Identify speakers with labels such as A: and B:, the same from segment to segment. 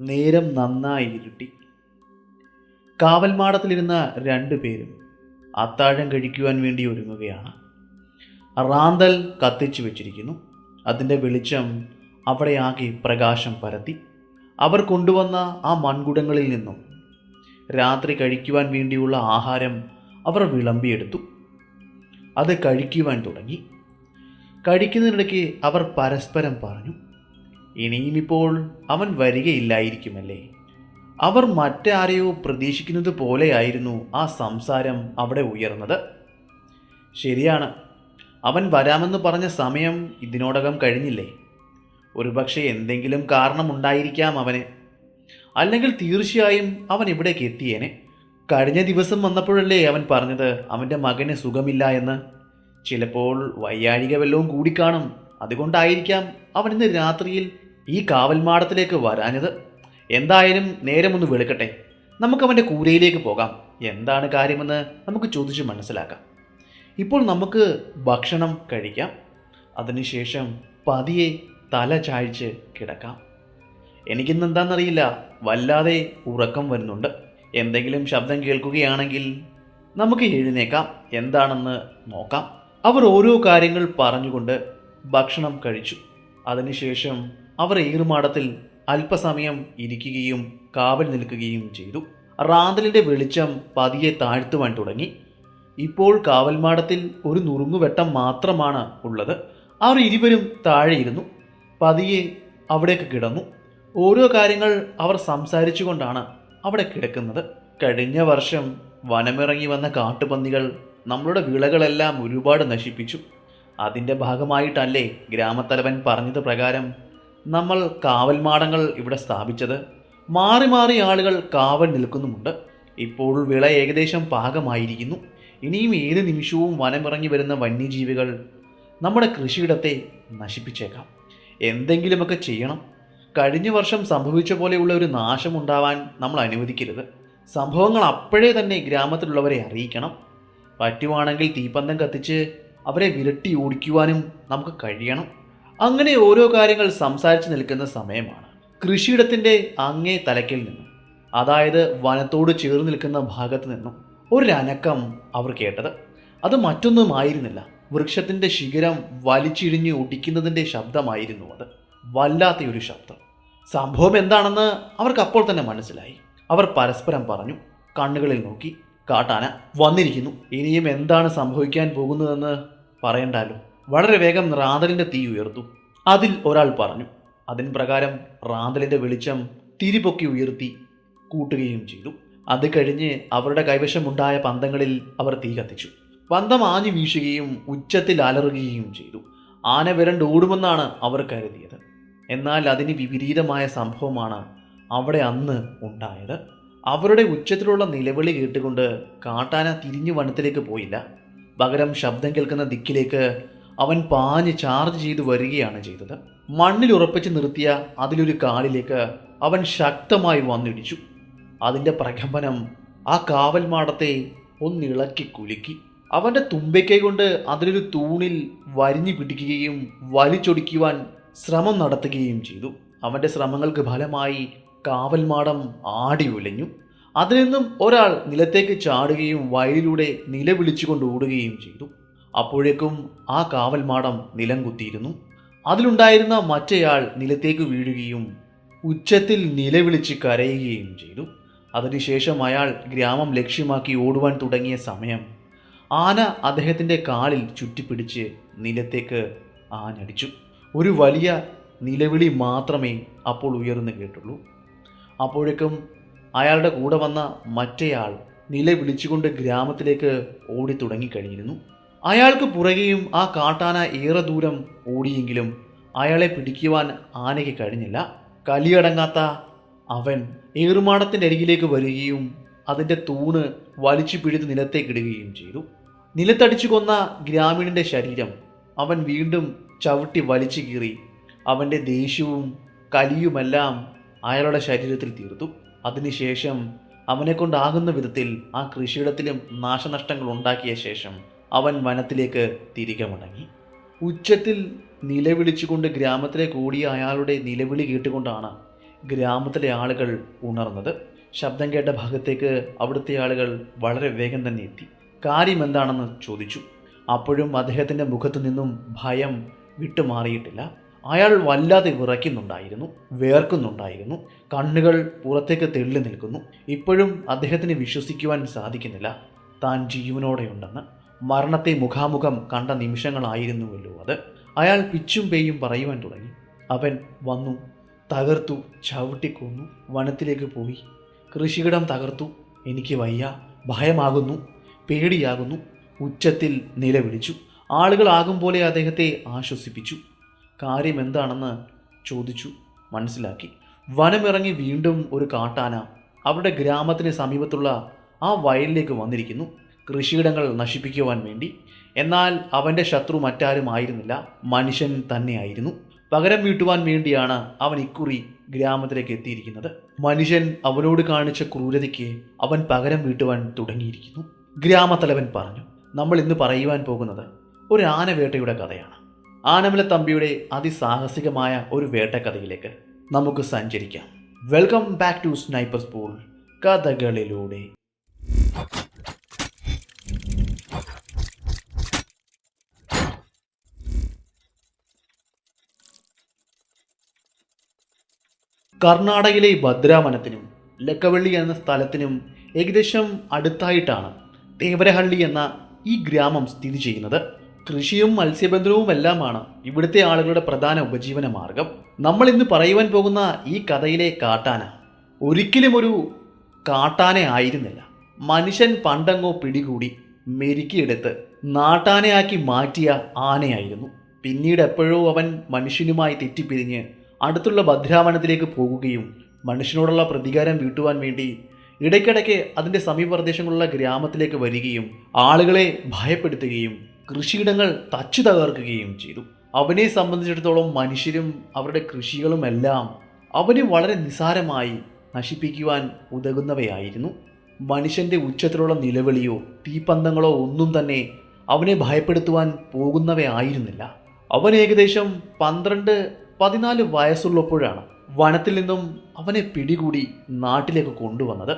A: നേരം നന്നായി ഇരുട്ടി. കാവൽമാടത്തിലിരുന്ന രണ്ടു പേരും അത്താഴം കഴിക്കുവാൻ വേണ്ടി ഒരുങ്ങുകയാണ്. റാന്തൽ കത്തിച്ചു വെച്ചിരിക്കുന്നു. അതിന്റെ വെളിച്ചം അവിടെ ആകെ പ്രകാശം പരത്തി. അവർ കൊണ്ടുവന്ന ആ മൺകുടങ്ങളിൽ നിന്നും രാത്രി കഴിക്കുവാൻ വേണ്ടിയുള്ള ആഹാരം അവർ വിളമ്പിയെടുത്തു. അത് കഴിക്കുവാൻ തുടങ്ങി. കഴിക്കുന്നതിനിടയ്ക്ക് അവർ പരസ്പരം പറഞ്ഞു ഇനിയും ഇപ്പോൾ അവൻ വരികയില്ലായിരിക്കുമല്ലേ? അവർ മറ്റാരെയോ പ്രതീക്ഷിക്കുന്നത് പോലെയായിരുന്നു ആ സംസാരം അവിടെ ഉയർന്നത്. ശരിയാണ് അവൻ വരാമെന്ന് പറഞ്ഞ സമയം ഇതിനോടകം കഴിഞ്ഞില്ലേ? ഒരുപക്ഷെ എന്തെങ്കിലും കാരണമുണ്ടായിരിക്കാം അവന്. അല്ലെങ്കിൽ തീർച്ചയായും അവൻ ഇവിടേക്ക് എത്തിയേനെ. കഴിഞ്ഞ ദിവസം വന്നപ്പോഴല്ലേ അവൻ പറഞ്ഞത് അവന്റെ മകന് സുഖമില്ല എന്ന്. ചിലപ്പോൾ വയ്യാഴിക വല്ലവും കൂടിക്കാണും. അതുകൊണ്ടായിരിക്കാം അവൻ ഇന്ന് രാത്രിയിൽ ഈ കാവൽമാടത്തിലേക്ക് വരാഞ്ഞത്. എന്തായാലും നേരമൊന്ന് വെളുക്കട്ടെ. നമുക്ക് അവന്റെ കൂരയിലേക്ക് പോകാം. എന്താണ് കാര്യമെന്ന് നമുക്ക് ചോദിച്ച് മനസ്സിലാക്കാം. ഇപ്പോൾ നമുക്ക് ഭക്ഷണം കഴിക്കാം. അതിനുശേഷം പതിയെ തല ചായ്ച്ച് കിടക്കാം. എനിക്കിന്ന് എന്താണെന്നറിയില്ല വല്ലാതെ ഉറക്കം വരുന്നുണ്ട്. എന്തെങ്കിലും ശബ്ദം കേൾക്കുകയാണെങ്കിൽ നമുക്ക് എഴുന്നേക്കാം. എന്താണെന്ന് നോക്കാം. അവർ ഓരോ കാര്യങ്ങൾ പറഞ്ഞുകൊണ്ട് ഭക്ഷണം കഴിച്ചു. അതിനുശേഷം അവർ ഏറുമാടത്തിൽ അല്പസമയം ഇരിക്കുകയും കാവൽ നിൽക്കുകയും ചെയ്തു. റാന്തലിന്റെ വെളിച്ചം പതിയെ താഴ്ത്തുവാൻ തുടങ്ങി. ഇപ്പോൾ കാവൽമാടത്തിൽ ഒരു നുറുങ്ങുവെട്ടം മാത്രമാണ് ഉള്ളത്. അവർ ഇരുവരും താഴെയിരുന്നു പതിയെ അവിടേക്ക് കിടന്നു. ഓരോ കാര്യങ്ങൾ അവർ സംസാരിച്ചുകൊണ്ടാണ് അവിടെ കിടക്കുന്നത്. കഴിഞ്ഞ വർഷം വനമിറങ്ങി വന്ന കാട്ടുപന്നികൾ നമ്മളുടെ വിളകളെല്ലാം ഒരുപാട് നശിപ്പിച്ചു. അതിന്റെ ഭാഗമായിട്ടല്ലേ ഗ്രാമത്തലവൻ പറഞ്ഞത് പ്രകാരം നമ്മൾ കാവൽമാടങ്ങൾ ഇവിടെ സ്ഥാപിച്ചത്? മാറി മാറി ആളുകൾ കാവൽ നിൽക്കുന്നുമുണ്ട്. ഇപ്പോൾ വിള ഏകദേശം പാകമായിരിക്കുന്നു. ഇനിയും ഏത് നിമിഷവും വനമിറങ്ങി വരുന്ന വന്യജീവികൾ നമ്മുടെ കൃഷിയിടത്തെ നശിപ്പിച്ചേക്കാം. എന്തെങ്കിലുമൊക്കെ ചെയ്യണം. കഴിഞ്ഞ വർഷം സംഭവിച്ച പോലെയുള്ള ഒരു നാശം ഉണ്ടാവാൻ നമ്മൾ അനുവദിക്കരുത്. സംഭവങ്ങൾ അപ്പോഴേ തന്നെ ഗ്രാമത്തിലുള്ളവരെ അറിയിക്കണം. പറ്റുവാണെങ്കിൽ തീപ്പന്തം കത്തിച്ച് അവരെ വിരട്ടി ഓടിക്കുവാനും നമുക്ക് കഴിയണം. അങ്ങനെ ഓരോ കാര്യങ്ങൾ സംസാരിച്ചു നിൽക്കുന്ന സമയമാണ്. കൃഷിയിടത്തിന്റെ അങ്ങേ തലക്കിൽ നിന്നും അതായത് വനത്തോട് ചേർന്ന് നിൽക്കുന്ന ഭാഗത്ത് നിന്നും ഒരു അനക്കം അവർ കേട്ടത്. അത് മറ്റൊന്നുമായിരുന്നില്ല വൃക്ഷത്തിന്റെ ശിഖരം വലിച്ചിഴിഞ്ഞ് ഒടിക്കുന്നതിന്റെ ശബ്ദമായിരുന്നു അത്. വല്ലാത്തൊരു ശബ്ദം. സംഭവം എന്താണെന്ന് അവർക്ക് അപ്പോൾ തന്നെ മനസ്സിലായി. അവർ പരസ്പരം പറഞ്ഞു കണ്ണുകളിൽ നോക്കി കാട്ടാന വന്നിരിക്കുന്നു. ഇനിയും എന്താണ് സംഭവിക്കാൻ പോകുന്നതെന്ന് പറയണ്ടല്ലോ വളരെ വേഗം റാന്തലിന്റെ തീ ഉയർത്തു. അതിൽ ഒരാൾ പറഞ്ഞു അതിൻ പ്രകാരം റാന്തലിന്റെ വെളിച്ചം തിരിപൊക്കി ഉയർത്തി കൂട്ടുകയും ചെയ്തു. അത് കഴിഞ്ഞ് അവരുടെ കൈവശമുണ്ടായ പന്തങ്ങളിൽ അവർ തീ കത്തിച്ചു. പന്തം ആഞ്ഞു വീശുകയും ഉച്ചത്തിൽ അലറുകയും ചെയ്തു. ആന വിരണ്ട് ഓടുമെന്നാണ് അവർ കരുതിയത്. എന്നാൽ അതിന് വിപരീതമായ സംഭവമാണ് അവിടെ അന്ന് ഉണ്ടായത്. അവരുടെ ഉച്ചത്തിലുള്ള നിലവിളി കേട്ടുകൊണ്ട് കാട്ടാന തിരിഞ്ഞു വനത്തിലേക്ക് പോയില്ല. പകരം ശബ്ദം കേൾക്കുന്ന ദിക്കിലേക്ക് അവൻ പാഞ്ഞ് ചാർജ് ചെയ്തു വരികയാണ് ചെയ്തത്. മണ്ണിൽ ഉറപ്പിച്ച് നിർത്തിയ അതിലൊരു കാലിലേക്ക് അവൻ ശക്തമായി വന്നിടിച്ചു. അതിന്റെ പ്രകമ്പനം ആ കാവൽ മാടത്തെ ഒന്നിളക്കി കുലുക്കി. അവന്റെ തുമ്പയ്ക്കൈ കൊണ്ട് അതിലൊരു തൂണിൽ വരിഞ്ഞു പിടിക്കുകയും വലിച്ചൊടിക്കുവാൻ ശ്രമം നടത്തുകയും ചെയ്തു. അവന്റെ ശ്രമങ്ങൾക്ക് ഫലമായി കാവൽമാടം ആടി ഉലഞ്ഞു അതിൽ നിന്നും ഒരാൾ നിലത്തേക്ക് ചാടുകയും വയലിലൂടെ നിലവിളിച്ചുകൊണ്ട് ഓടുകയും ചെയ്തു. അപ്പോഴേക്കും ആ കാവൽമാടം നിലം കുത്തിയിരുന്നു. അതിലുണ്ടായിരുന്ന മറ്റേയാൾ നിലത്തേക്ക് വീഴുകയും ഉച്ചത്തിൽ നിലവിളിച്ച് കരയുകയും ചെയ്തു. അതിനുശേഷം അയാൾ ഗ്രാമം ലക്ഷ്യമാക്കി ഓടുവാൻ തുടങ്ങിയ സമയം ആന അദ്ദേഹത്തിന്റെ കാലിൽ ചുറ്റിപ്പിടിച്ച് നിലത്തേക്ക് ആനടിച്ചു ഒരു വലിയ നിലവിളി മാത്രമേ അപ്പോൾ ഉയർന്നു കേട്ടുള്ളൂ. അപ്പോഴേക്കും അയാളുടെ കൂടെ വന്ന മറ്റേയാൾ നിലവിളിച്ചുകൊണ്ട് ഗ്രാമത്തിലേക്ക് ഓടി തുടങ്ങിക്കഴിഞ്ഞിരുന്നു അയാൾക്ക് പുറകെയും ആ കാട്ടാന ഏറെ ദൂരം ഓടിയെങ്കിലും അയാളെ പിടിക്കുവാൻ ആനയ്ക്ക് കഴിഞ്ഞില്ല. കലിയടങ്ങാത്ത അവൻ ഏറുമാടത്തിന്റെ അരികിലേക്ക് വരികയും അതിന്റെ തൂണ് വലിച്ചു പിഴുത് നിലത്തേക്കിടുകയും ചെയ്തു. നിലത്തടിച്ചു കൊന്ന ഗ്രാമീണന്റെ ശരീരം അവൻ വീണ്ടും ചവിട്ടി വലിച്ചു കീറി അവന്റെ ദേഷ്യവും കലിയുമെല്ലാം അയാളുടെ ശരീരത്തിൽ തീർത്തു. അതിനുശേഷം അവനെ കൊണ്ടാകുന്ന വിധത്തിൽ ആ കൃഷിയിടത്തിലും നാശനഷ്ടങ്ങൾ ഉണ്ടാക്കിയ ശേഷം അവൻ വനത്തിലേക്ക് തിരികെ മടങ്ങി. ഉച്ചത്തിൽ നിലവിളിച്ചുകൊണ്ട് ഗ്രാമത്തിലെ കൂടിയ അയാളുടെ നിലവിളി കേട്ടുകൊണ്ടാണ് ഗ്രാമത്തിലെ ആളുകൾ ഉണർന്നത്. ശബ്ദം കേട്ട ഭാഗത്തേക്ക് അവിടുത്തെ ആളുകൾ വളരെ വേഗം തന്നെ എത്തി. കാര്യം എന്താണെന്ന് ചോദിച്ചു. അപ്പോഴും അദ്ദേഹത്തിന്റെ മുഖത്തു നിന്നും ഭയം വിട്ടുമാറിയിട്ടില്ല. അയാൾ വല്ലാതെ വിറയ്ക്കുന്നുണ്ടായിരുന്നു വേർക്കുന്നുണ്ടായിരുന്നു കണ്ണുകൾ പുറത്തേക്ക് തെള്ളി നിൽക്കുന്നു. ഇപ്പോഴും അദ്ദേഹത്തിന് വിശ്വസിക്കുവാൻ സാധിക്കുന്നില്ല. താൻ ജീവനോടെയുണ്ടെന്ന് മരണത്തെ മുഖാമുഖം കണ്ട നിമിഷങ്ങളായിരുന്നുവല്ലോ അത്. അയാൾ പിച്ചും പേയും പറയുവാൻ തുടങ്ങി. അവൻ വന്നു തകർത്തു ചവിട്ടിക്കൊന്നു വനത്തിലേക്ക് പോയി. കൃഷിയിടം തകർത്തു. എനിക്ക് വയ്യ ഭയമാകുന്നു പേടിയാകുന്നു. ഉച്ചത്തിൽ നിലവിളിച്ചു. ആളുകളാകും പോലെ അദ്ദേഹത്തെ ആശ്വസിപ്പിച്ചു. കാര്യം എന്താണെന്ന് ചോദിച്ചു. മനസ്സിലാക്കി. വനമിറങ്ങി വീണ്ടും ഒരു കാട്ടാന അവരുടെ ഗ്രാമത്തിന് സമീപത്തുള്ള ആ വയലിലേക്ക് വന്നിരിക്കുന്നു. കൃഷിയിടങ്ങൾ നശിപ്പിക്കുവാൻ വേണ്ടി. എന്നാൽ അവന്റെ ശത്രു മറ്റാരും ആയിരുന്നില്ല. മനുഷ്യൻ തന്നെയായിരുന്നു. പകരം വീട്ടുവാൻ വേണ്ടിയാണ് അവൻ ഇക്കുറി ഗ്രാമത്തിലേക്ക് എത്തിയിരിക്കുന്നത്. മനുഷ്യൻ അവനോട് കാണിച്ച ക്രൂരതയ്ക്ക് അവൻ പകരം വീട്ടുവാൻ തുടങ്ങിയിരിക്കുന്നു. ഗ്രാമത്തലവൻ പറഞ്ഞു നമ്മൾ ഇന്ന് പറയുവാൻ പോകുന്നത് ഒരു ആനവേട്ടയുടെ കഥയാണ്. ആനമല തമ്പിയുടെ അതിസാഹസികമായ ഒരു വേട്ടക്കഥയിലേക്ക് നമുക്ക് സഞ്ചരിക്കാം. Welcome back to sniper spool കഥകളിലൂടെ. കർണാടകയിലെ ഭദ്രാവനത്തിനും ലക്കവള്ളി എന്ന സ്ഥലത്തിനും ഏകദേശം അടുത്തായിട്ടാണ് തേവരഹള്ളി എന്ന ഈ ഗ്രാമം സ്ഥിതി ചെയ്യുന്നത്. കൃഷിയും മത്സ്യബന്ധനവും എല്ലാമാണ് ഇവിടുത്തെ ആളുകളുടെ പ്രധാന ഉപജീവന മാർഗം. നമ്മൾ ഇന്ന് പറയുവാൻ പോകുന്ന ഈ കഥയിലെ കാട്ടാന ഒരിക്കലും ഒരു കാട്ടാന ആയിരുന്നില്ല. മനുഷ്യൻ പണ്ടങ്ങോ പിടികൂടി മെരുക്കിയെടുത്ത് നാട്ടാനയാക്കി മാറ്റിയ ആനയായിരുന്നു. പിന്നീട് എപ്പോഴോ അവൻ മനുഷ്യനുമായി തെറ്റിപ്പിരിഞ്ഞ് അടുത്തുള്ള ഭദ്രാവനത്തിലേക്ക് പോകുകയും മനുഷ്യനോടുള്ള പ്രതികാരം വീട്ടുവാൻ വേണ്ടി ഇടയ്ക്കിടയ്ക്ക് അതിന്റെ സമീപ പ്രദേശങ്ങളുള്ള ഗ്രാമത്തിലേക്ക് വരികയും ആളുകളെ ഭയപ്പെടുത്തുകയും കൃഷിയിടങ്ങൾ തച്ചു തകർക്കുകയും ചെയ്തു. അവനെ സംബന്ധിച്ചിടത്തോളം മനുഷ്യരും അവരുടെ കൃഷികളുമെല്ലാം അവനെ വളരെ നിസാരമായി നശിപ്പിക്കുവാൻ ഉതകുന്നവയായിരുന്നു. മനുഷ്യന്റെ ഉച്ചത്തിലുള്ള നിലവിളിയോ തീപ്പന്തങ്ങളോ ഒന്നും തന്നെ അവനെ ഭയപ്പെടുത്തുവാൻ പോകുന്നവയായിരുന്നില്ല. അവൻ ഏകദേശം പന്ത്രണ്ട് പതിനാല് വയസ്സുള്ളപ്പോഴാണ് വനത്തിൽ നിന്നും അവനെ പിടികൂടി നാട്ടിലേക്ക് കൊണ്ടുവന്നത്.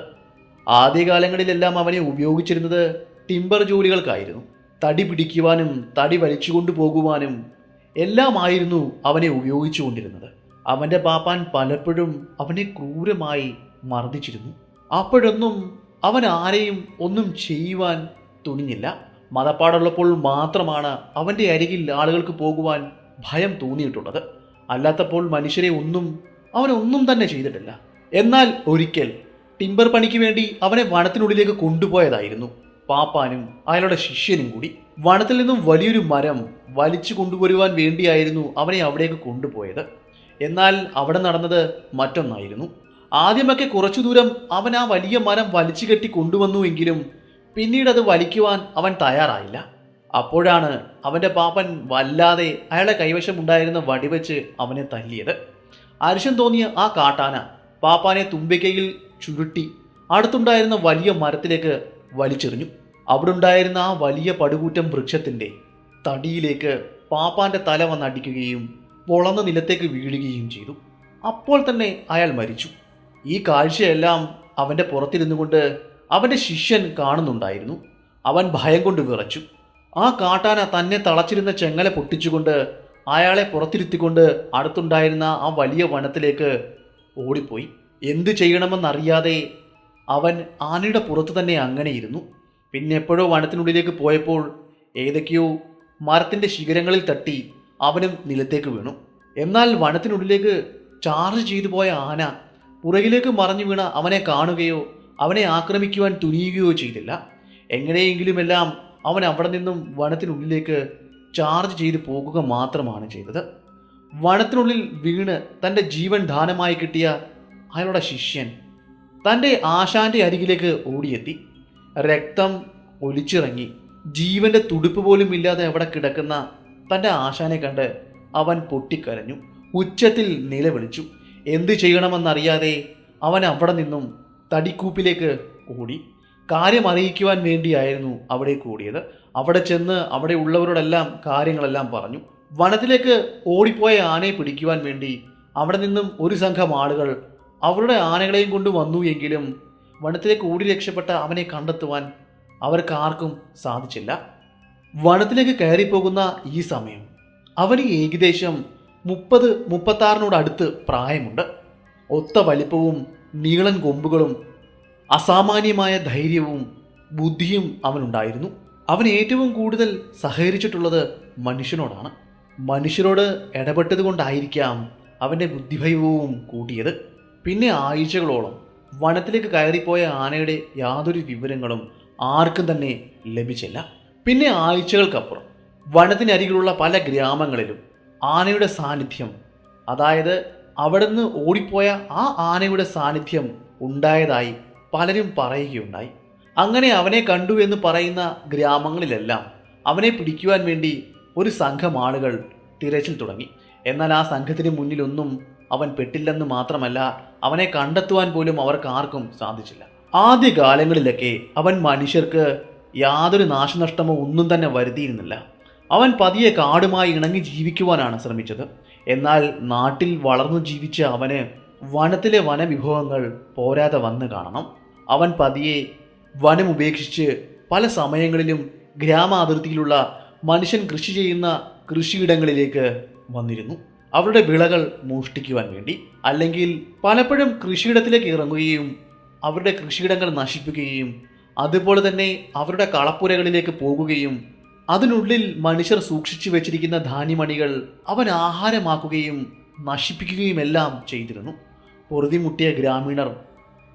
A: ആദ്യകാലങ്ങളിലെല്ലാം അവനെ ഉപയോഗിച്ചിരുന്നത് ടിമ്പർ ജോലികൾക്കായിരുന്നു. തടി പിടിക്കുവാനും തടി വലിച്ചുകൊണ്ടു പോകുവാനും എല്ലാമായിരുന്നു അവനെ ഉപയോഗിച്ചുകൊണ്ടിരുന്നത് അവന്റെ പാപ്പാൻ പലപ്പോഴും അവനെ ക്രൂരമായി മർദ്ദിച്ചിരുന്നു. അപ്പോഴൊന്നും അവൻ ആരെയും ഒന്നും ചെയ്യുവാൻ തുനിഞ്ഞില്ല. മതപ്പാടുള്ളപ്പോൾ മാത്രമാണ് അവന്റെ അരികിൽ ആളുകൾക്ക് പോകുവാൻ ഭയം തോന്നിയിട്ടുള്ളത്. അല്ലാത്തപ്പോൾ മനുഷ്യരെ ഒന്നും അവനൊന്നും തന്നെ ചെയ്തിട്ടില്ല. എന്നാൽ ഒരിക്കൽ ടിമ്പർ പണിക്ക് വേണ്ടി അവനെ വനത്തിനുള്ളിലേക്ക് കൊണ്ടുപോയതായിരുന്നു. പാപ്പാനും അയാളുടെ ശിഷ്യനും കൂടി വനത്തിൽ നിന്നും വലിയൊരു മരം വലിച്ചു കൊണ്ടുവരുവാൻ വേണ്ടിയായിരുന്നു അവനെ അവിടേക്ക് കൊണ്ടുപോയത്. എന്നാൽ അവിടെ നടന്നത് മറ്റൊന്നായിരുന്നു. ആദ്യമൊക്കെ കുറച്ചു ദൂരം അവൻ ആ വലിയ മരം വലിച്ചു കെട്ടി കൊണ്ടുവന്നുവെങ്കിലും പിന്നീട് അത് വലിക്കുവാൻ അവൻ തയ്യാറായില്ല. അപ്പോഴാണ് അവന്റെ പാപ്പൻ വല്ലാതെ അയാളെ കൈവശം ഉണ്ടായിരുന്ന വടിവെച്ച് അവനെ തല്ലിയത്. അരിശം തോന്നിയ ആ കാട്ടാന പാപ്പാനെ തുമ്പിക്കയിൽ ചുരുട്ടി അടുത്തുണ്ടായിരുന്ന വലിയ മരത്തിലേക്ക് വലിച്ചെറിഞ്ഞു. അവിടെ ഉണ്ടായിരുന്ന ആ വലിയ പടുകൂറ്റം വൃക്ഷത്തിന്റെ തടിയിലേക്ക് പാപ്പാന്റെ തല വന്നടിക്കുകയും പൊളന്ന നിലത്തേക്ക് വീഴുകയും ചെയ്തു. അപ്പോൾ തന്നെ അയാൾ മരിച്ചു. ഈ കാഴ്ചയെല്ലാം അവന്റെ പുറത്തിരുന്നു കൊണ്ട് അവന്റെ ശിഷ്യൻ കാണുന്നുണ്ടായിരുന്നു. അവൻ ഭയം കൊണ്ട് വിറച്ചു. ആ കാട്ടാന തന്നെ തളച്ചിരുന്ന ചെങ്ങല പൊട്ടിച്ചുകൊണ്ട് അയാളെ പുറത്തിരുത്തിക്കൊണ്ട് അടുത്തുണ്ടായിരുന്ന ആ വലിയ വനത്തിലേക്ക് ഓടിപ്പോയി. എന്തു ചെയ്യണമെന്നറിയാതെ അവൻ ആനയുടെ പുറത്ത് തന്നെ അങ്ങനെയിരുന്നു പിന്നെ എപ്പോഴോ വനത്തിനുള്ളിലേക്ക് പോയപ്പോൾ ഏതൊക്കെയോ മരത്തിന്റെ ശിഖരങ്ങളിൽ തട്ടി അവനും നിലത്തേക്ക് വീണു. എന്നാൽ വനത്തിനുള്ളിലേക്ക് ചാർജ് ചെയ്തു പോയ ആന പുറകിലേക്ക് മറഞ്ഞു വീണ അവനെ കാണുകയോ അവനെ ആക്രമിക്കുവാൻ തുനിയുകയോ ചെയ്തില്ല. എങ്ങനെയെങ്കിലുമെല്ലാം അവൻ അവിടെ നിന്നും വനത്തിനുള്ളിലേക്ക് ചാർജ് ചെയ്ത് പോകുക മാത്രമാണ് ചെയ്തത്. വനത്തിനുള്ളിൽ വീണ് തന്റെ ജീവൻ ദാനമായി കിട്ടിയ അയാളുടെ ശിഷ്യൻ തന്റെ ആശാന്റെ അരികിലേക്ക് ഓടിയെത്തി. രക്തം ഒലിച്ചിറങ്ങി. ജീവന്റെ തുടിപ്പ് പോലും ഇല്ലാതെ അവിടെ കിടക്കുന്ന തന്റെ ആശാനെ കണ്ട് അവൻ പൊട്ടിക്കരഞ്ഞു. ഉച്ചത്തിൽ നിലവിളിച്ചു. എന്തു ചെയ്യണമെന്നറിയാതെ അവൻ അവിടെ നിന്നും തടിക്കൂപ്പിലേക്ക് ഓടി. കാര്യം അറിയിക്കുവാൻ വേണ്ടിയായിരുന്നു അവിടെ കൂടിയത്. അവിടെ ചെന്ന് അവിടെ ഉള്ളവരോടെല്ലാം കാര്യങ്ങളെല്ലാം പറഞ്ഞു. വനത്തിലേക്ക് ഓടിപ്പോയ ആനയെ പിടിക്കുവാൻ വേണ്ടി അവിടെ നിന്നും ഒരു സംഘം ആളുകൾ അവരുടെ ആനകളെയും കൊണ്ട് വന്നു എങ്കിലും വനത്തിലേക്ക് ഓടി രക്ഷപ്പെട്ട അവനെ കണ്ടെത്തുവാൻ അവർക്ക് ആർക്കും സാധിച്ചില്ല. വനത്തിലേക്ക് കയറിപ്പോകുന്ന ഈ സമയം അവന് ഏകദേശം മുപ്പത് മുപ്പത്താറിനോട് അടുത്ത് പ്രായമുണ്ട്. ഒത്ത വലിപ്പവും നീളൻ കൊമ്പുകളും അസാമാന്യമായ ധൈര്യവും ബുദ്ധിയും അവനുണ്ടായിരുന്നു. അവൻ ഏറ്റവും കൂടുതൽ സഹകരിച്ചിട്ടുള്ളത് മനുഷ്യനോടാണ്. മനുഷ്യരോട് ഇടപെട്ടത് കൊണ്ടായിരിക്കാം അവന്റെ ബുദ്ധിഭൈവവും കൂട്ടിയത് പിന്നെ ആഴ്ചകളോളം വനത്തിലേക്ക് കയറിപ്പോയ ആനയുടെ യാതൊരു വിവരങ്ങളും ആർക്കും തന്നെ ലഭിച്ചില്ല. പിന്നെ ആഴ്ചകൾക്കപ്പുറം വനത്തിനരികിലുള്ള പല ഗ്രാമങ്ങളിലും ആനയുടെ സാന്നിധ്യം അതായത് അവിടുന്ന് ഓടിപ്പോയ ആ ആനയുടെ സാന്നിധ്യം ഉണ്ടായതായി പലരും പറയുകയുണ്ടായി. അങ്ങനെ അവനെ കണ്ടു എന്ന് പറയുന്ന ഗ്രാമങ്ങളിലെല്ലാം അവനെ പിടിക്കുവാൻ വേണ്ടി ഒരു സംഘം ആളുകൾ തിരച്ചിൽ തുടങ്ങി. എന്നാൽ ആ സംഘത്തിന് മുന്നിലൊന്നും അവൻ പെട്ടില്ലെന്ന് മാത്രമല്ല അവനെ കണ്ടെത്തുവാൻ പോലും അവർക്ക് ആർക്കും സാധിച്ചില്ല. ആദ്യ കാലങ്ങളിലൊക്കെ അവൻ മനുഷ്യർക്ക് യാതൊരു നാശനഷ്ടമോ ഒന്നും തന്നെ വരുത്തിയിരുന്നില്ല. അവൻ പതിയെ കാടുമായി ഇണങ്ങി ജീവിക്കുവാനാണ് ശ്രമിച്ചത്. എന്നാൽ നാട്ടിൽ വളർന്നു ജീവിച്ച അവന് വനത്തിലെ വനവിഭവങ്ങൾ പോരാതെ വന്നു കാണണം. അവൻ പതിയെ വനം ഉപേക്ഷിച്ച് പല സമയങ്ങളിലും ഗ്രാമാതിർത്തിയിലുള്ള മനുഷ്യൻ കൃഷി ചെയ്യുന്ന കൃഷിയിടങ്ങളിലേക്ക് വന്നിരുന്നു. അവരുടെ വിളകൾ മോഷ്ടിക്കുവാൻ വേണ്ടി അല്ലെങ്കിൽ പലപ്പോഴും കൃഷിയിടത്തിലേക്ക് ഇറങ്ങുകയും അവരുടെ കൃഷിയിടങ്ങൾ നശിപ്പിക്കുകയും അതുപോലെ തന്നെ അവരുടെ കളപ്പുരകളിലേക്ക് പോകുകയും അതിനുള്ളിൽ മനുഷ്യർ സൂക്ഷിച്ചു വെച്ചിരിക്കുന്ന ധാന്യമണികൾ അവൻ ആഹാരമാക്കുകയും നശിപ്പിക്കുകയുമെല്ലാം ചെയ്തിരുന്നു. പൊറുതിമുട്ടിയ ഗ്രാമീണർ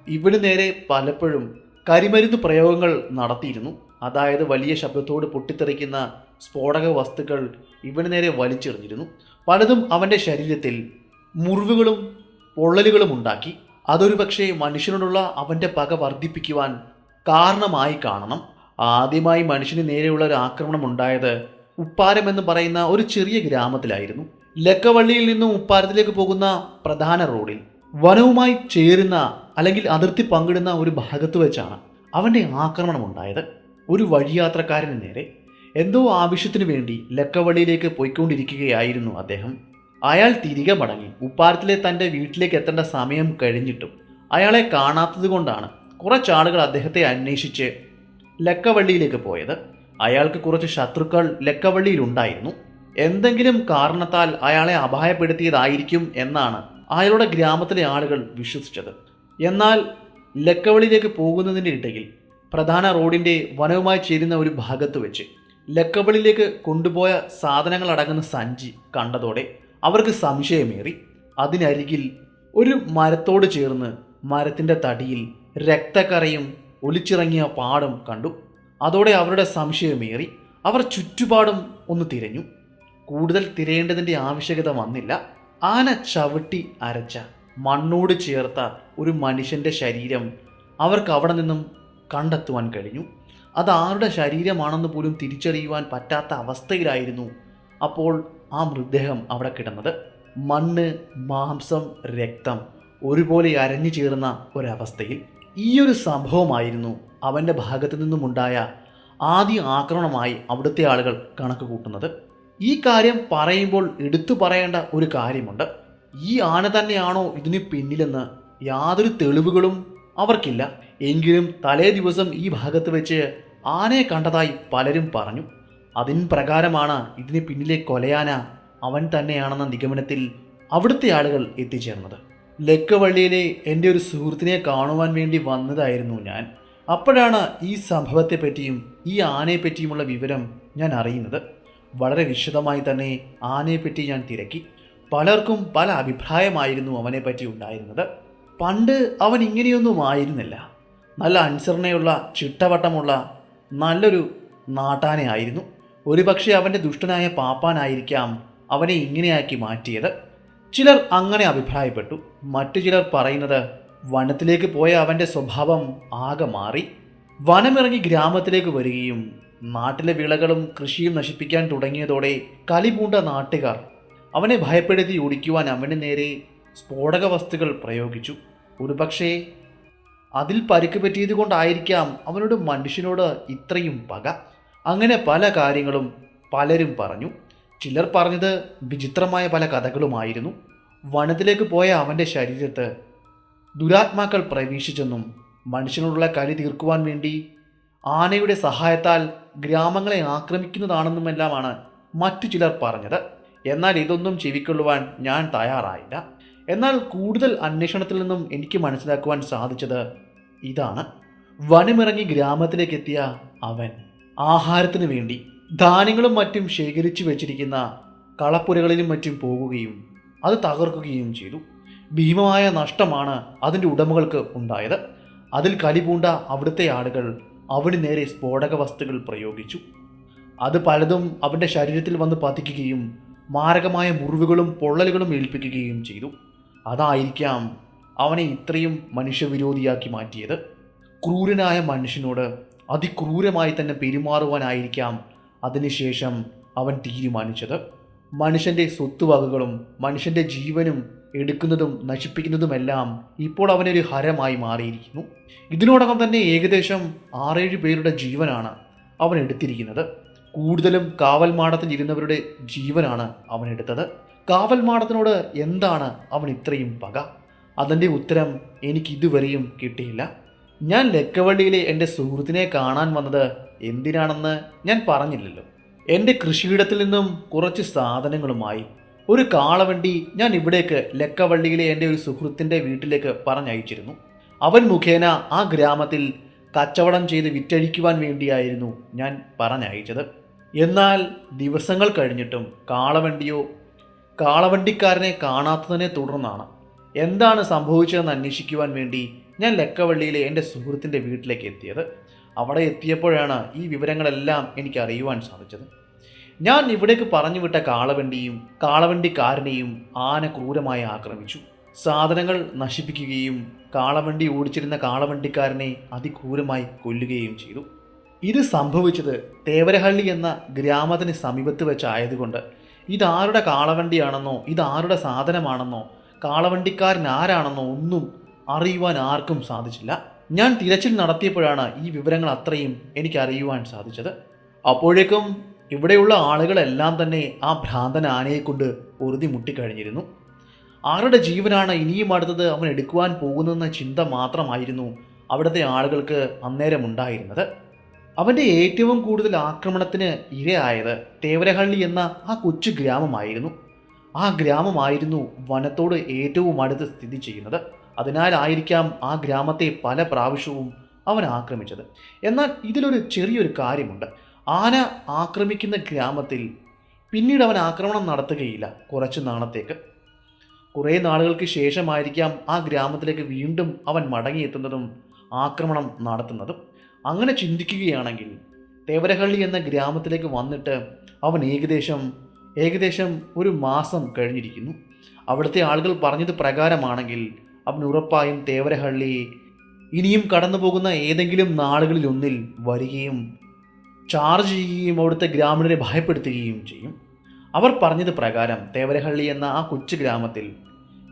A: ഇവിടെ നേരെ പലപ്പോഴും കരിമരുന്ന് പ്രയോഗങ്ങൾ നടത്തിയിരുന്നു. അതായത് വലിയ ശബ്ദത്തോട് പൊട്ടിത്തെറിക്കുന്ന സ്ഫോടക വസ്തുക്കൾ ഇവന് നേരെ വലിച്ചെറിഞ്ഞിരുന്നു. പലതും അവന്റെ ശരീരത്തിൽ മുറിവുകളും പൊള്ളലുകളും ഉണ്ടാക്കി. അതൊരു പക്ഷേ മനുഷ്യനോടുള്ള അവന്റെ പക വർദ്ധിപ്പിക്കുവാൻ കാരണമായി കാണണം. ആദ്യമായി മനുഷ്യന് നേരെയുള്ള ഒരു ആക്രമണം ഉണ്ടായത് ഉപ്പാരം എന്ന് പറയുന്ന ഒരു ചെറിയ ഗ്രാമത്തിലായിരുന്നു. ലക്കവള്ളിയിൽ നിന്നും ഉപ്പാരത്തിലേക്ക് പോകുന്ന പ്രധാന റോഡിൽ വനവുമായി ചേരുന്ന അല്ലെങ്കിൽ അതിർത്തി പങ്കിടുന്ന ഒരു ഭാഗത്ത് വെച്ചാണ് അവന്റെ ആക്രമണം ഉണ്ടായത്. ഒരു വഴിയാത്രക്കാരന് നേരെ എന്തോ ആവശ്യത്തിനു വേണ്ടി ലക്കവള്ളിയിലേക്ക് പോയിക്കൊണ്ടിരിക്കുകയായിരുന്നു അദ്ദേഹം. അയാൾ തിരികെ മടങ്ങി. ഉപ്പാരത്തിലെ തന്റെ വീട്ടിലേക്ക് എത്തേണ്ട സമയം കഴിഞ്ഞിട്ടും അയാളെ കാണാത്തതുകൊണ്ടാണ് കുറച്ചാളുകൾ അദ്ദേഹത്തെ അന്വേഷിച്ച് ലക്കവള്ളിയിലേക്ക് പോയത്. അയാൾക്ക് കുറച്ച് ശത്രുക്കൾ ലക്കവള്ളിയിലുണ്ടായിരുന്നു. എന്തെങ്കിലും കാരണത്താൽ അയാളെ അപായപ്പെടുത്തിയതായിരിക്കും എന്നാണ് അയാളുടെ ഗ്രാമത്തിലെ ആളുകൾ വിശ്വസിച്ചത്. എന്നാൽ ലക്കവള്ളിയിലേക്ക് പോകുന്നതിന്റെ ഇടയിൽ പ്രധാന റോഡിന്റെ വനവുമായി ചേരുന്ന ഒരു ഭാഗത്ത് വെച്ച് ലക്കവളിയിലേക്ക് കൊണ്ടുപോയ സാധനങ്ങൾ അടങ്ങുന്ന സഞ്ചി കണ്ടതോടെ അവർക്ക് സംശയമേറി. അതിനരികിൽ ഒരു മരത്തോട് ചേർന്ന് മരത്തിന്റെ തടിയിൽ രക്തക്കറയും ഒലിച്ചിറങ്ങിയ പാടും കണ്ടു. അതോടെ അവരുടെ സംശയമേറി. അവർ ചുറ്റുപാടും ഒന്ന് തിരഞ്ഞു. കൂടുതൽ തിരയേണ്ടതിന്റെ ആവശ്യകത വന്നില്ല. ആന ചവിട്ടി അരച്ച മണ്ണോട് ചേർത്ത ഒരു മനുഷ്യന്റെ ശരീരം അവർക്ക് അവിടെ നിന്നും കണ്ടെത്തുവാൻ കഴിഞ്ഞു. അത് ആരുടെ ശരീരമാണെന്ന് പോലും തിരിച്ചറിയുവാൻ പറ്റാത്ത അവസ്ഥയിലായിരുന്നു അപ്പോൾ ആ മൃതദേഹം അവിടെ കിടന്നത്. മണ്ണ് മാംസം രക്തം ഒരുപോലെ അരഞ്ഞു ചേർന്ന ഒരവസ്ഥയിൽ. ഈയൊരു സംഭവമായിരുന്നു അവന്റെ ഭാഗത്തു നിന്നുമുണ്ടായ ആദ്യ ആക്രമണമായി അവിടുത്തെ ആളുകൾ കണക്ക് കൂട്ടുന്നത്. ഈ കാര്യം പറയുമ്പോൾ എടുത്തു പറയേണ്ട ഒരു കാര്യമുണ്ട്. ഈ ആന തന്നെയാണോ ഇതിന് പിന്നിലെന്ന് യാതൊരു തെളിവുകളും അവർക്കില്ല. എങ്കിലും തലേ ദിവസം ഈ ഭാഗത്ത് വെച്ച് ആനയെ കണ്ടതായി പലരും പറഞ്ഞു. അതിൻ പ്രകാരമാണ് ഇതിന് പിന്നിലെ കൊലയാന അവൻ തന്നെയാണെന്ന നിഗമനത്തിൽ അവിടുത്തെ ആളുകൾ എത്തിച്ചേർന്നത്. ലക്കവള്ളിയിലെ എന്റെ ഒരു സുഹൃത്തിനെ കാണുവാൻ വേണ്ടി വന്നതായിരുന്നു ഞാൻ. അപ്പോഴാണ് ഈ സംഭവത്തെപ്പറ്റിയും ഈ ആനയെപ്പറ്റിയുമുള്ള വിവരം ഞാൻ അറിയുന്നത്. വളരെ വിശദമായി തന്നെ ആനയെപ്പറ്റി ഞാൻ തിരക്കി. പലർക്കും പല അഭിപ്രായമായിരുന്നു അവനെപ്പറ്റി ഉണ്ടായിരുന്നത്. പണ്ട് അവൻ ഇങ്ങനെയൊന്നും ആയിരുന്നില്ല. നല്ല അനുസരണയുള്ള ചിട്ടവട്ടമുള്ള നല്ലൊരു നാട്ടാനയായിരുന്നു. ഒരുപക്ഷെ അവന്റെ ദുഷ്ടനായ പാപ്പാനായിരിക്കാം അവനെ ഇങ്ങനെയാക്കി മാറ്റിയത്. ചിലർ അങ്ങനെ അഭിപ്രായപ്പെട്ടു. മറ്റു ചിലർ പറയുന്നത് വനത്തിലേക്ക് പോയ അവന്റെ സ്വഭാവം ആകെ മാറി. വനമിറങ്ങി ഗ്രാമത്തിലേക്ക് വരികയും നാട്ടിലെ വിളകളും കൃഷിയും നശിപ്പിക്കാൻ തുടങ്ങിയതോടെ കലിപൂണ്ട നാട്ടുകാർ അവനെ ഭയപ്പെടുത്തി ഓടിക്കുവാൻ അവന് നേരെ സ്ഫോടക വസ്തുക്കൾ പ്രയോഗിച്ചു. ഒരുപക്ഷേ അതിൽ പരിക്ക് പറ്റിയത് കൊണ്ടായിരിക്കാം അവനോട് മനുഷ്യനോട് ഇത്രയും പക. അങ്ങനെ പല കാര്യങ്ങളും പലരും പറഞ്ഞു. ചിലർ പറഞ്ഞത് വിചിത്രമായ പല കഥകളുമായിരുന്നു. വനത്തിലേക്ക് പോയ അവന്റെ ശരീരത്ത് ദുരാത്മാക്കൾ പ്രവേശിച്ചെന്നും മനുഷ്യനോടുള്ള കലി തീർക്കുവാൻ വേണ്ടി ആനയുടെ സഹായത്താൽ ഗ്രാമങ്ങളെ ആക്രമിക്കുന്നതാണെന്നുമെല്ലാമാണ് മറ്റു ചിലർ പറഞ്ഞത്. എന്നാൽ ഇതൊന്നും ചെവിക്കൊള്ളുവാൻ ഞാൻ തയ്യാറായില്ല. എന്നാൽ കൂടുതൽ അന്വേഷണത്തിൽ നിന്നും എനിക്ക് മനസ്സിലാക്കുവാൻ സാധിച്ചത് ഇതാണ്. വനമിറങ്ങി ഗ്രാമത്തിലേക്ക് എത്തിയ അവൻ. ആഹാരത്തിന് വേണ്ടി ധാന്യങ്ങളും മറ്റും ശേഖരിച്ചു വെച്ചിരിക്കുന്ന കളപ്പുരകളിലും മറ്റും പോകുകയും അത് തകർക്കുകയും ചെയ്തു. ഭീമമായ നഷ്ടമാണ് അതിന്റെ ഉടമകൾക്ക് ഉണ്ടായത്. അതിൽ കലിപൂണ്ട അവിടുത്തെ ആളുകൾ അവന് നേരെ സ്ഫോടക വസ്തുക്കൾ പ്രയോഗിച്ചു. അത് പലതും അവന്റെ ശരീരത്തിൽ വന്ന് പതിക്കുകയും മാരകമായ മുറിവുകളും പൊള്ളലുകളും ഏൽപ്പിക്കുകയും ചെയ്തു. അതായിരിക്കാം അവനെ ഇത്രയും മനുഷ്യവിരോധിയാക്കി മാറ്റിയത്. ക്രൂരനായ മനുഷ്യനോട് അതിക്രൂരമായി തന്നെ പെരുമാറുവാനായിരിക്കാം അതിനുശേഷം അവൻ തീരുമാനിച്ചത്. മനുഷ്യന്റെ സ്വത്തുവകകളും മനുഷ്യന്റെ ജീവനും എടുക്കുന്നതും നശിപ്പിക്കുന്നതുമെല്ലാം ഇപ്പോൾ അവനൊരു ഹരമായി മാറിയിരിക്കുന്നു. ഇതിനോടകം തന്നെ ഏകദേശം ആറേഴ് പേരുടെ ജീവനാണ് അവൻ എടുത്തിരിക്കുന്നത്. കൂടുതലും കാവൽ മാടത്തിൽ ഇരുന്നവരുടെ ജീവനാണ് അവൻ എടുത്തത്. കാവൽ മാടത്തിനോട് എന്താണ് അവൻ ഇത്രയും പക? അതിന്റെ ഉത്തരം എനിക്ക് ഇതുവരെയും കിട്ടിയില്ല. ഞാൻ ലക്കവള്ളിയിലെ എന്റെ സുഹൃത്തിനെ കാണാൻ വന്നത് എന്തിനാണെന്ന് ഞാൻ പറഞ്ഞില്ലല്ലോ. എന്റെ കൃഷിയിടത്തിൽ നിന്നും കുറച്ച് സാധനങ്ങളുമായി. ഒരു കാളവണ്ടി ഞാൻ ഇവിടേക്ക് ലക്കവള്ളിയിലെ എന്റെ ഒരു സുഹൃത്തിന്റെ വീട്ടിലേക്ക് പറഞ്ഞയച്ചിരുന്നു. അവൻ മുഖേന ആ ഗ്രാമത്തിൽ കച്ചവടം ചെയ്ത് വിറ്റഴിക്കുവാൻ വേണ്ടിയായിരുന്നു ഞാൻ പറഞ്ഞയച്ചത്. എന്നാൽ ദിവസങ്ങൾ കഴിഞ്ഞിട്ടും കാളവണ്ടിയോ കാളവണ്ടിക്കാരനെ കാണാത്തതിനെ തുടർന്നാണ്. എന്താണ് സംഭവിച്ചതെന്ന് അന്വേഷിക്കുവാൻ വേണ്ടി ഞാൻ ലക്കവള്ളിയിലെ എന്റെ സുഹൃത്തിന്റെ വീട്ടിലേക്ക് എത്തിയത്. അവിടെ എത്തിയപ്പോഴാണ് ഈ വിവരങ്ങളെല്ലാം എനിക്ക് അറിയുവാൻ സാധിച്ചത്. ഞാൻ ഇവിടേക്ക് പറഞ്ഞു വിട്ട കാളവണ്ടിയും കാളവണ്ടിക്കാരനെയും ആന ക്രൂരമായി ആക്രമിച്ചു. സാധനങ്ങൾ നശിപ്പിക്കുകയും കാളവണ്ടി ഓടിച്ചിരുന്ന കാളവണ്ടിക്കാരനെ അതിക്രൂരമായി കൊല്ലുകയും ചെയ്തു. ഇത് സംഭവിച്ചത് തേവരഹള്ളി എന്ന ഗ്രാമത്തിന് സമീപത്ത് വെച്ചായതുകൊണ്ട് ഇതാരുടെ കാളവണ്ടിയാണെന്നോ ഇതാരുടെ സാധനമാണെന്നോ കാളവണ്ടിക്കാരൻ ആരാണെന്നോ ഒന്നും അറിയുവാൻ ആർക്കും സാധിച്ചില്ല. ഞാൻ തിരച്ചിൽ നടത്തിയപ്പോഴാണ് ഈ വിവരങ്ങൾ അത്രയും എനിക്കറിയുവാൻ സാധിച്ചത്. അപ്പോഴേക്കും ഇവിടെയുള്ള ആളുകളെല്ലാം തന്നെ ആ ഭ്രാന്തൻ ആനയെ കൊണ്ട് പൊറുതി മുട്ടിക്കഴിഞ്ഞിരുന്നു. ആരുടെ ജീവനാണ് ഇനിയും അടുത്തത് അവൻ എടുക്കുവാൻ പോകുന്നതെന്ന ചിന്ത മാത്രമായിരുന്നു അവിടുത്തെ ആളുകൾക്ക് അന്നേരം ഉണ്ടായിരുന്നത്. അവന്റെ ഏറ്റവും കൂടുതൽ ആക്രമണത്തിന് ഇരയായത് തേവരഹള്ളി എന്ന ആ കൊച്ചു ഗ്രാമമായിരുന്നു. ആ ഗ്രാമമായിരുന്നു വനത്തോട് ഏറ്റവും അടുത്ത് സ്ഥിതി ചെയ്യുന്നത്. അതിനാലായിരിക്കാം ആ ഗ്രാമത്തെ പല പ്രാവശ്യവും അവൻ ആക്രമിച്ചത്. എന്നാൽ ഇതിലൊരു ചെറിയൊരു കാര്യമുണ്ട്. ആന ആക്രമിക്കുന്ന ഗ്രാമത്തിൽ പിന്നീട് അവൻ ആക്രമണം നടത്തുകയില്ല കുറച്ച് നാളത്തേക്ക്. കുറേ നാളുകൾക്ക് ശേഷമായിരിക്കാം ആ ഗ്രാമത്തിലേക്ക് വീണ്ടും അവൻ മടങ്ങിയെത്തുന്നതും ആക്രമണം നടത്തുന്നതും. അങ്ങനെ ചിന്തിക്കുകയാണെങ്കിൽ തേവരഹള്ളി എന്ന ഗ്രാമത്തിലേക്ക് വന്നിട്ട് അവൻ ഏകദേശം ഏകദേശം ഒരു മാസം കഴിഞ്ഞിരിക്കുന്നു. അവിടുത്തെ ആളുകൾ പറഞ്ഞത് പ്രകാരമാണെങ്കിൽ അവൻ ഉറപ്പായും തേവരഹള്ളി ഇനിയും കടന്നു പോകുന്ന ഏതെങ്കിലും നാളുകളിൽ ഒന്നിൽ വരികയും ചാർജ് ചെയ്യുകയും അവിടുത്തെ ഗ്രാമീണരെ ഭയപ്പെടുത്തുകയും ചെയ്യും. അവർ പറഞ്ഞത് പ്രകാരം തേവരഹള്ളി എന്ന ആ കൊച്ചു ഗ്രാമത്തിൽ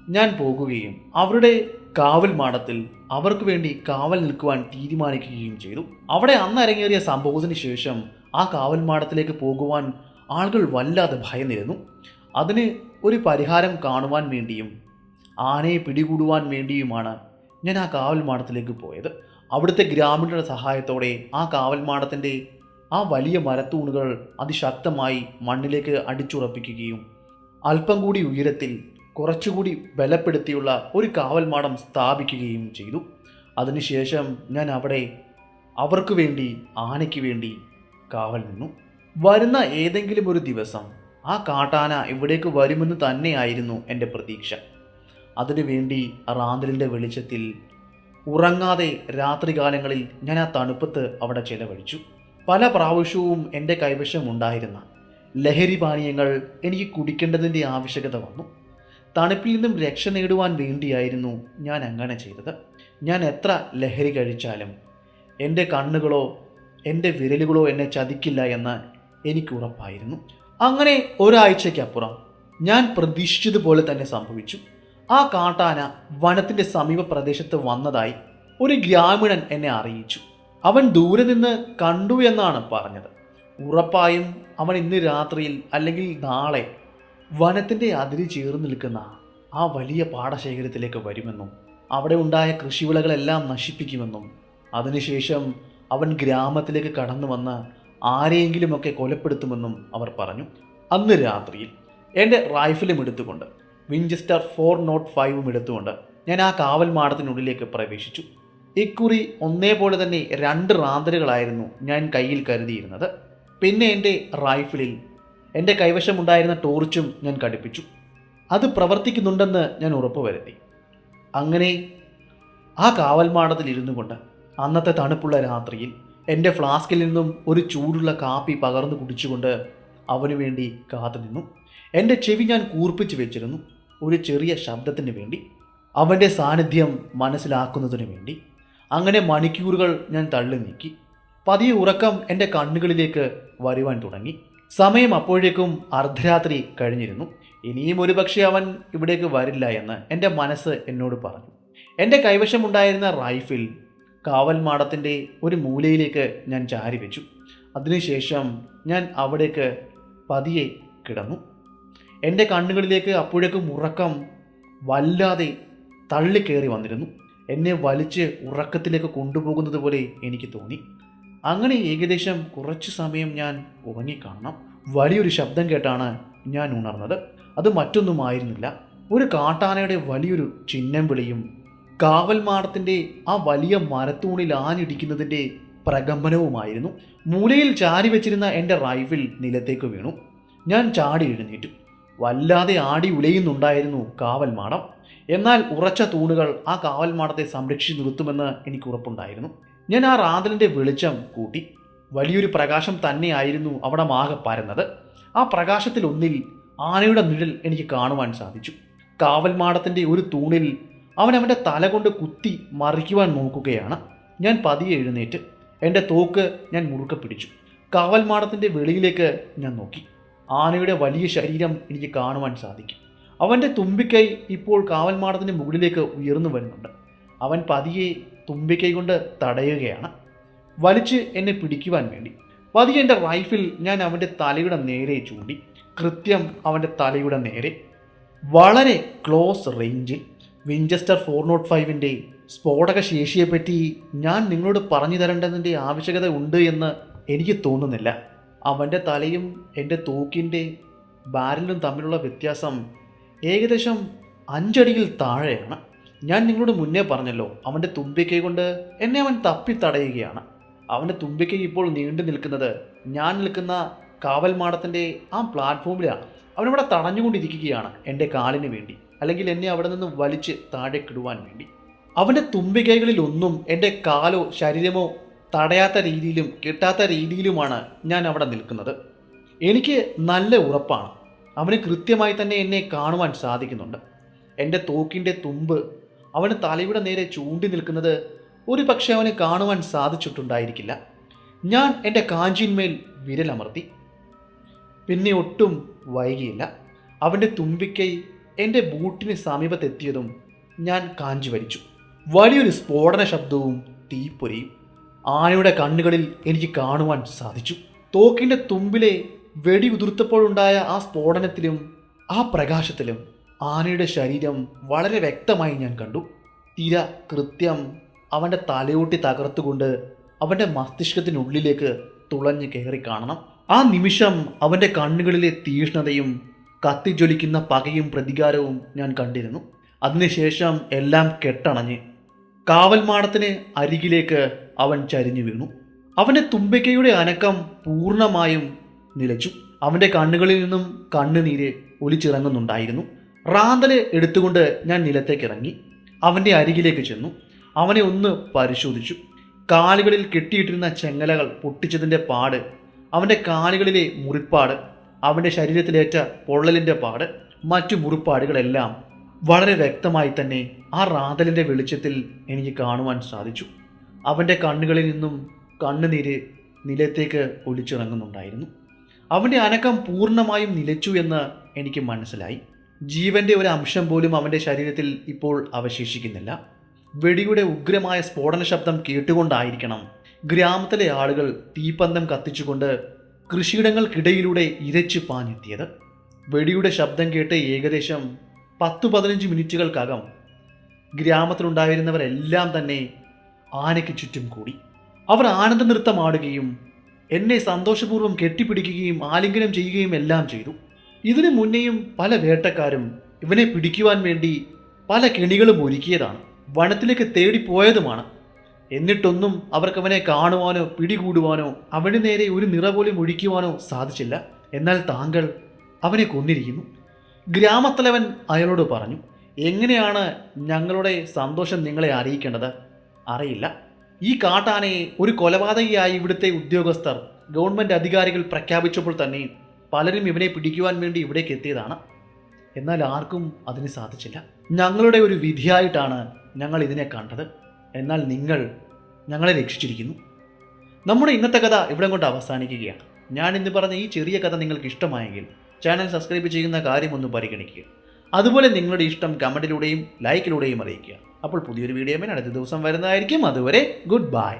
A: ഞാൻ പോകുകയും അവരുടെ കാവൽ മാടത്തിൽ അവർക്ക് വേണ്ടി കാവൽ നിൽക്കുവാൻ തീരുമാനിക്കുകയും ചെയ്തു. അവിടെ അന്ന് അരങ്ങേറിയ സംഭവത്തിന് ശേഷം ആ കാവൽ മാടത്തിലേക്ക് പോകുവാൻ ആളുകൾ വല്ലാതെ ഭയന്നിരുന്നു. അതിന് ഒരു പരിഹാരം കാണുവാൻ വേണ്ടിയും ആനയെ പിടികൂടുവാൻ വേണ്ടിയുമാണ് ഞാൻ ആ കാവൽ മാടത്തിലേക്ക് പോയത്. അവിടുത്തെ ഗ്രാമീണരുടെ സഹായത്തോടെ ആ കാവൽ മാടത്തിന്റെ ആ വലിയ മരത്തൂണുകൾ അതിശക്തമായി മണ്ണിലേക്ക് അടിച്ചുറപ്പിക്കുകയും അല്പം കൂടി ഉയരത്തിൽ കുറച്ചുകൂടി ബലപ്പെടുത്തിയുള്ള ഒരു കാവൽമാടം സ്ഥാപിക്കുകയും ചെയ്തു. അതിനുശേഷം ഞാൻ അവിടെ അവർക്ക് വേണ്ടി ആനയ്ക്ക് വേണ്ടി കാവൽ നിന്നു. വരുന്ന ഏതെങ്കിലും ഒരു ദിവസം ആ കാട്ടാന ഇവിടേക്ക് വരുമെന്ന് തന്നെയായിരുന്നു എന്റെ പ്രതീക്ഷ. അതിനുവേണ്ടി റാന്തലിന്റെ വെളിച്ചത്തിൽ ഉറങ്ങാതെ രാത്രികാലങ്ങളിൽ ഞാൻ ആ തണുപ്പത്ത് അവിടെ ചെലവഴിച്ചു. പല പ്രാവശ്യവും എന്റെ കൈവശം ഉണ്ടായിരുന്ന ലഹരി പാനീയങ്ങൾ എനിക്ക് കുടിക്കേണ്ടതിന്റെ ആവശ്യകത വന്നു. തണുപ്പിൽ നിന്നും രക്ഷ നേടുവാൻ വേണ്ടിയായിരുന്നു ഞാൻ അങ്ങനെ ചെയ്തത്. ഞാൻ എത്ര ലഹരി കഴിച്ചാലും എന്റെ കണ്ണുകളോ എന്റെ വിരലുകളോ എന്നെ ചതിക്കില്ല എന്ന് എനിക്ക് ഉറപ്പായിരുന്നു. അങ്ങനെ ഒരാഴ്ചയ്ക്കപ്പുറം ഞാൻ പ്രതീക്ഷിച്ചതുപോലെ തന്നെ സംഭവിച്ചു. ആ കാട്ടാന വനത്തിന്റെ സമീപ പ്രദേശത്ത് വന്നതായി ഒരു ഗ്രാമീണൻ എന്നെ അറിയിച്ചു. അവൻ ദൂരെ നിന്ന് കണ്ടു എന്നാണ് പറഞ്ഞത്. ഉറപ്പായും അവൻ ഇന്ന് രാത്രിയിൽ അല്ലെങ്കിൽ നാളെ വനത്തിന്റെ അതിരി ചേർന്ന് നിൽക്കുന്ന ആ വലിയ പാടശേഖരത്തിലേക്ക് വരുമെന്നും അവിടെ ഉണ്ടായ കൃഷിവിളകളെല്ലാം നശിപ്പിക്കുമെന്നും അതിനുശേഷം അവൻ ഗ്രാമത്തിലേക്ക് കടന്നു വന്ന് ആരെയെങ്കിലുമൊക്കെ കൊലപ്പെടുത്തുമെന്നും അവർ പറഞ്ഞു. അന്ന് രാത്രിയിൽ എന്റെ റൈഫിലും എടുത്തുകൊണ്ട് വിഞ്ചസ്റ്റർ ഫോർ നോട്ട് ഫൈവും എടുത്തുകൊണ്ട് ഞാൻ ആ കാവൽ മാടത്തിനുള്ളിലേക്ക് പ്രവേശിച്ചു. ഇക്കുറി ഒന്നേ പോലെ തന്നെ രണ്ട് റാന്തലുകളായിരുന്നു ഞാൻ കയ്യിൽ കരുതിയിരുന്നത്. പിന്നെ എന്റെ റൈഫിളിൽ എന്റെ കൈവശമുണ്ടായിരുന്ന ടോർച്ചും ഞാൻ കടുപ്പിച്ചു. അത് പ്രവർത്തിക്കുന്നുണ്ടെന്ന് ഞാൻ ഉറപ്പുവരുത്തി അങ്ങനെ ആ കാവൽമാടത്തിൽ ഇരുന്നു കൊണ്ട് അന്നത്തെ തണുപ്പുള്ള രാത്രിയിൽ എന്റെ ഫ്ലാസ്കിൽ നിന്നും ഒരു ചൂടുള്ള കാപ്പി പകർന്നു കുടിച്ചുകൊണ്ട് അവനു വേണ്ടി കാത്തു നിന്നു. എന്റെ ചെവി ഞാൻ കൂർപ്പിച്ചു വെച്ചിരുന്നു. ഒരു ചെറിയ ശബ്ദത്തിന് വേണ്ടി അവന്റെ സാന്നിധ്യം മനസ്സിലാക്കുന്നതിന് വേണ്ടി. അങ്ങനെ മണിക്കൂറുകൾ ഞാൻ തള്ളി നീക്കി. പതിയെ ഉറക്കം എന്റെ കണ്ണുകളിലേക്ക് വരുവാൻ തുടങ്ങി. സമയം അപ്പോഴേക്കും അർദ്ധരാത്രി കഴിഞ്ഞിരുന്നു. ഇനിയും ഒരുപക്ഷെ അവൻ ഇവിടേക്ക് വരില്ല എന്ന് എന്റെ മനസ്സ് എന്നോട് പറഞ്ഞു. എന്റെ കൈവശമുണ്ടായിരുന്ന റൈഫിൽ കാവൽ മാടത്തിന്റെ ഒരു മൂലയിലേക്ക് ഞാൻ ചാരി വെച്ചു. അതിനുശേഷം ഞാൻ അവിടേക്ക് പതിയെ കിടന്നു. എന്റെ കണ്ണുകളിലേക്ക് അപ്പോഴേക്കും ഉറക്കം വല്ലാതെ തള്ളിക്കയറി വന്നിരുന്നു. എന്നെ വലിച്ച് ഉറക്കത്തിലേക്ക് കൊണ്ടുപോകുന്നത് പോലെ എനിക്ക് തോന്നി. അങ്ങനെ ഏകദേശം കുറച്ച് സമയം ഞാൻ ഉറങ്ങിക്കാണണം. വലിയൊരു ശബ്ദം കേട്ടാണ് ഞാൻ ഉണർന്നത്. അത് മറ്റൊന്നുമായിരുന്നില്ല. ഒരു കാട്ടാനയുടെ വലിയൊരു ചിഹ്നം വിളിയും കാവൽ മാടത്തിന്റെ ആ വലിയ മരത്തൂണിൽ ആഞ്ഞിടിക്കുന്നതിന്റെ പ്രകമ്പനവുമായിരുന്നു. മൂലയിൽ ചാരി വെച്ചിരുന്ന എന്റെ റൈഫിൽ നിലത്തേക്ക് വീണു. ഞാൻ ചാടി എഴുന്നേറ്റു. വല്ലാതെ ആടി ഉലയുന്നുണ്ടായിരുന്നു കാവൽ മാടം. എന്നാൽ ഉറച്ച തൂണുകൾ ആ കാവൽ മാടത്തെ സംരക്ഷിച്ചു നിർത്തുമെന്ന് എനിക്ക് ഉറപ്പുണ്ടായിരുന്നു. ഞാൻ ആ റാന്തലിന്റെ വെളിച്ചം കൂട്ടി. വലിയൊരു പ്രകാശം തന്നെയായിരുന്നു അവിടെ മാകെ പരന്നത്. ആ പ്രകാശത്തിലൊന്നിൽ ആനയുടെ നിഴൽ എനിക്ക് കാണുവാൻ സാധിച്ചു. കാവൽ മാടത്തിന്റെ ഒരു തൂണിൽ അവൻ അവന്റെ തല കൊണ്ട് കുത്തി മറിക്കുവാൻ നോക്കുകയാണ്. ഞാൻ പതിയെ എഴുന്നേറ്റ് എന്റെ തോക്ക് ഞാൻ മുറുക്കെ പിടിച്ചു. കാവൽ മാടത്തിന്റെ വെളിയിലേക്ക് ഞാൻ നോക്കി. ആനയുടെ വലിയ ശരീരം എനിക്ക് കാണുവാൻ സാധിക്കും. അവന്റെ തുമ്പിക്കൈ ഇപ്പോൾ കാവൽ മാടത്തിന്റെ മുകളിലേക്ക് ഉയർന്നു വരുന്നുണ്ട്. അവൻ പതിയെ തുമ്പിക്കൈ കൊണ്ട് തടയുകയാണ്. വലിച്ച് എന്നെ പിടിക്കുവാൻ വേണ്ടി. പതിയെ എന്റെ റൈഫിൽ ഞാൻ അവന്റെ തലയുടെ നേരെ ചൂണ്ടി. കൃത്യം അവന്റെ തലയുടെ നേരെ. വളരെ ക്ലോസ് റേഞ്ചിൽ വിഞ്ചസ്റ്റർ ഫോർ നോട്ട് ഫൈവിന്റെ സ്ഫോടക ശേഷിയെപ്പറ്റി ഞാൻ നിങ്ങളോട് പറഞ്ഞു തരേണ്ടതിന്റെ ആവശ്യകത ഉണ്ട് എന്ന് എനിക്ക് തോന്നുന്നില്ല. അവന്റെ തലയും എന്റെ തൂക്കിന്റെ ബാരലും തമ്മിലുള്ള വ്യത്യാസം ഏകദേശം അഞ്ചടിയിൽ താഴെയാണ്. ഞാൻ നിങ്ങളോട് മുന്നേ പറഞ്ഞല്ലോ അവന്റെ തുമ്പിക്കൈ കൊണ്ട് എന്നെ അവൻ തപ്പി തടയുകയാണ് അവന്റെ തുമ്പിക്കൈ ഇപ്പോൾ നീണ്ടു നിൽക്കുന്നത് ഞാൻ നിൽക്കുന്ന കാവൽ മാടത്തിന്റെ ആ പ്ലാറ്റ്ഫോമിലാണ്. അവനവിടെ തടഞ്ഞുകൊണ്ടിരിക്കുകയാണ് എന്റെ കാലിന് വേണ്ടി അല്ലെങ്കിൽ എന്നെ അവിടെ നിന്ന് വലിച്ച് താഴേക്കിടുവാൻ വേണ്ടി. അവന്റെ തുമ്പികൈകളിൽ ഒന്നും എന്റെ കാലോ ശരീരമോ തടയാത്ത രീതിയിലും കിട്ടാത്ത രീതിയിലുമാണ് ഞാൻ അവിടെ നിൽക്കുന്നത്. എനിക്ക് നല്ല ഉറപ്പാണ്. അവന് കൃത്യമായി തന്നെ എന്നെ കാണുവാൻ സാധിക്കുന്നുണ്ട്. എന്റെ തോക്കിന്റെ തുമ്പ് അവന് തലയുടെ നേരെ ചൂണ്ടി നിൽക്കുന്നത് ഒരു പക്ഷെ അവന് കാണുവാൻ സാധിച്ചിട്ടുണ്ടായിരിക്കില്ല. ഞാൻ എന്റെ കാഞ്ചിന്മേൽ വിരലമർത്തി. പിന്നെ ഒട്ടും വൈകിയില്ല. അവന്റെ തുമ്പിക്കൈ എന്റെ ബൂട്ടിന് സമീപത്തെത്തിയതും ഞാൻ കാഞ്ചി വലിച്ചു. വലിയൊരു സ്ഫോടന ശബ്ദവും തീപ്പൊരിയും ആനയുടെ കണ്ണുകളിൽ എനിക്ക് കാണുവാൻ സാധിച്ചു. തോക്കിന്റെ തുമ്പിലെ വെടി ഉതിർത്തപ്പോഴുണ്ടായ ആ സ്ഫോടനത്തിലും ആ പ്രകാശത്തിലും ആനയുടെ ശരീരം വളരെ വ്യക്തമായി ഞാൻ കണ്ടു. തീര കൃത്യം അവന്റെ തലയോട്ടി തകർത്തുകൊണ്ട് അവന്റെ മസ്തിഷ്കത്തിനുള്ളിലേക്ക് തുളഞ്ഞു കയറി കാണണം. ആ നിമിഷം അവന്റെ കണ്ണുകളിലെ തീഷ്ണതയും കത്തിജ്വലിക്കുന്ന പകയും പ്രതികാരവും ഞാൻ കണ്ടിരുന്നു. അതിനുശേഷം എല്ലാം കെട്ടണഞ്ഞ് കാവൽമാടത്തിന് അരികിലേക്ക് അവൻ ചരിഞ്ഞു വീണു. അവന്റെ തുമ്പിക്കയുടെ അനക്കം പൂർണമായും നിലച്ചു. അവന്റെ കണ്ണുകളിൽ നിന്നും കണ്ണുനീര് ഒലിച്ചിറങ്ങുന്നുണ്ടായിരുന്നു. റാന്തൽ എടുത്തുകൊണ്ട് ഞാൻ നിലത്തേക്ക് ഇറങ്ങി അവന്റെ അരികിലേക്ക് ചെന്നു. അവനെ ഒന്ന് പരിശോധിച്ചു. കാലുകളിൽ കെട്ടിയിട്ടിരുന്ന ചെങ്ങലകൾ പൊട്ടിച്ചതിന്റെ പാട് അവന്റെ കാലുകളിലെ മുറിപ്പാട് അവന്റെ ശരീരത്തിലേറ്റ പൊള്ളലിന്റെ പാട് മറ്റു മുറിപ്പാടുകളെല്ലാം വളരെ വ്യക്തമായി തന്നെ ആ റാതലിന്റെ വെളിച്ചത്തിൽ എനിക്ക് കാണുവാൻ സാധിച്ചു. അവന്റെ കണ്ണുകളിൽ നിന്നും കണ്ണുനീര് നിലത്തേക്ക് ഒലിച്ചിറങ്ങുന്നുണ്ടായിരുന്നു. അവന്റെ അനക്കം പൂർണമായും നിലച്ചു എന്ന് എനിക്ക് മനസ്സിലായി. ജീവന്റെ ഒരു അംശം പോലും അവന്റെ ശരീരത്തിൽ ഇപ്പോൾ അവശേഷിക്കുന്നില്ല. വെടിയുടെ ഉഗ്രമായ സ്ഫോടന ശബ്ദം കേട്ടുകൊണ്ടായിരിക്കണം ഗ്രാമത്തിലെ ആളുകൾ തീപ്പന്തം കത്തിച്ചുകൊണ്ട് കൃഷിയിടങ്ങൾക്കിടയിലൂടെ ഇരച്ചു പാഞ്ഞെത്തിയത്. വെടിയുടെ ശബ്ദം കേട്ട് ഏകദേശം പത്തു പതിനഞ്ച് മിനിറ്റുകൾക്കകം ഗ്രാമത്തിലുണ്ടായിരുന്നവരെല്ലാം തന്നെ ആനയ്ക്ക് ചുറ്റും കൂടി. അവർ ആനന്ദ നൃത്തമാടുകയും എന്നെ സന്തോഷപൂർവം കെട്ടിപ്പിടിക്കുകയും ആലിംഗനം ചെയ്യുകയും എല്ലാം ചെയ്തു. ഇതിനു മുന്നേയും പല വേട്ടക്കാരും ഇവനെ പിടിക്കുവാൻ വേണ്ടി പല കെണികളും ഒരുക്കിയതാണ്. വനത്തിലേക്ക് തേടിപ്പോയതുമാണ്. എന്നിട്ടൊന്നും അവർക്ക് അവനെ കാണുവാനോ പിടികൂടുവാനോ അവന് നേരെ ഒരു നിറ പോലും ഒഴിക്കുവാനോ സാധിച്ചില്ല. എന്നാൽ താങ്കൾ അവനെ കൊന്നിരിക്കുന്നു. ഗ്രാമത്തലവൻ അയാളോട് പറഞ്ഞു എങ്ങനെയാണ് ഞങ്ങളുടെ സന്തോഷം നിങ്ങളെ അറിയിക്കേണ്ടത്? അറിയില്ല. ഈ കാട്ടാനയെ ഒരു കൊലപാതകയായി ഇവിടുത്തെ ഉദ്യോഗസ്ഥർ ഗവൺമെന്റ് അധികാരികൾ പ്രഖ്യാപിച്ചപ്പോൾ തന്നെ പലരും ഇവനെ പിടിക്കുവാൻ വേണ്ടി ഇവിടേക്ക് എത്തിയതാണ്. എന്നാൽ ആർക്കും അതിന് സാധിച്ചില്ല. ഞങ്ങളുടെ ഒരു വിധിയായിട്ടാണ് ഞങ്ങൾ ഇതിനെ കണ്ടത്. എന്നാൽ നിങ്ങൾ ഞങ്ങളെ രക്ഷിച്ചിരിക്കുന്നു. നമ്മുടെ ഇന്നത്തെ കഥ ഇവിടെ കൊണ്ട് അവസാനിക്കുകയാണ്. ഞാൻ ഇന്ന് പറഞ്ഞ ഈ ചെറിയ കഥ നിങ്ങൾക്ക് ഇഷ്ടമായെങ്കിൽ ചാനൽ സബ്സ്ക്രൈബ് ചെയ്യുന്ന കാര്യം ഒന്ന് പരിഗണിക്കുക. അതുപോലെ നിങ്ങളുടെ ഇഷ്ടം കമന്റിലൂടെയും ലൈക്കിലൂടെയും അറിയിക്കുക. അപ്പോൾ പുതിയൊരു വീഡിയോ അടുത്ത ദിവസം വരുന്നതായിരിക്കും. അതുവരെ ഗുഡ് ബൈ.